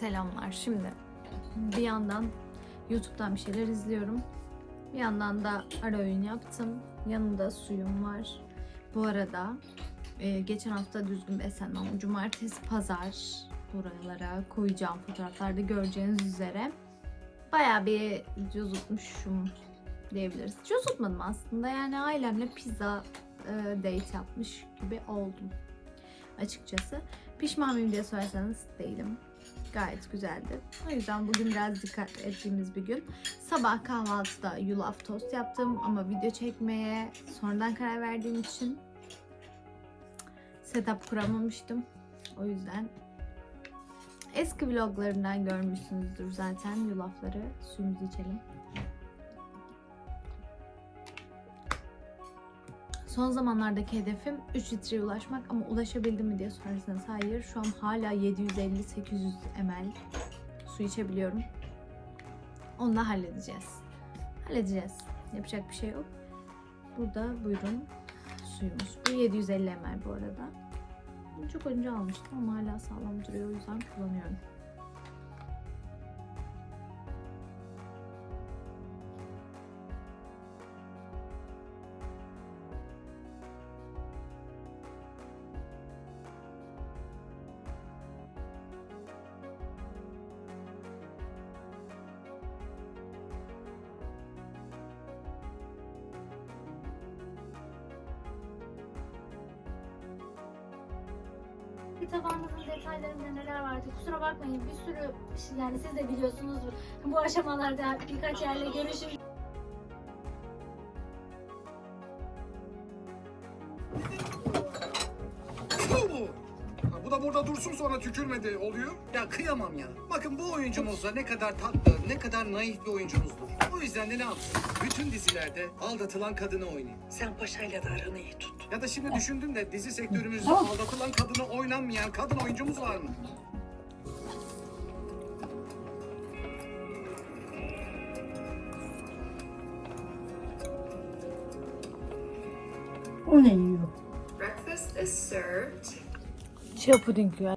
Selamlar. Şimdi bir yandan YouTube'dan bir şeyler izliyorum. Bir yandan da ara öğün yaptım. Yanında suyum var. Bu arada e, geçen hafta düzgün beslenmem. Cumartesi, pazar buralara koyacağım fotoğraflarda göreceğiniz üzere. Bayağı bir cozutmuşum diyebiliriz. Cozutmadım aslında yani ailemle pizza e, date yapmış gibi oldum açıkçası. Pişman mıyım diye sorarsanız değilim. Gayet güzeldi. O yüzden bugün biraz dikkat ettiğimiz bir gün. Sabah kahvaltıda yulaf tost yaptım ama video çekmeye sonradan karar verdiğim için setup kuramamıştım. O yüzden eski vloglarımdan görmüşsünüzdür zaten yulafları. Suyumuzu içelim. Son zamanlardaki hedefim 3 litreye ulaşmak ama ulaşabildim mi diye sorarsanız hayır. Şu an hala 750-800 ml su içebiliyorum. Onu da halledeceğiz. Halledeceğiz. Yapacak bir şey yok. Burada buyurun suyumuz. Bu 750 ml bu arada. Çok önce almıştım ama hala sağlam duruyor. O yüzden kullanıyorum. Tabağınızın detaylarında neler vardı? Kusura bakmayın bir sürü şey- yani siz de biliyorsunuz bu aşamalarda birkaç yerle görüşüm. Ha, Bu da burada dursun sonra tükürmedi oluyor. Ya kıyamam ya. Bakın bu oyuncumuz da ne kadar tatlı, ne kadar naif bir oyuncumuzdur. O yüzden de ne yapsın? Bütün dizilerde aldatılan kadını oynayın. Sen paşayla da aranı iyi tut. Ya da şimdi düşündüm de dizi sektörümüzde aldatılan kadını oynanmayan kadın oyuncumuz var mı? O ne yiyor? Breakfast is served. Chia puding güzel.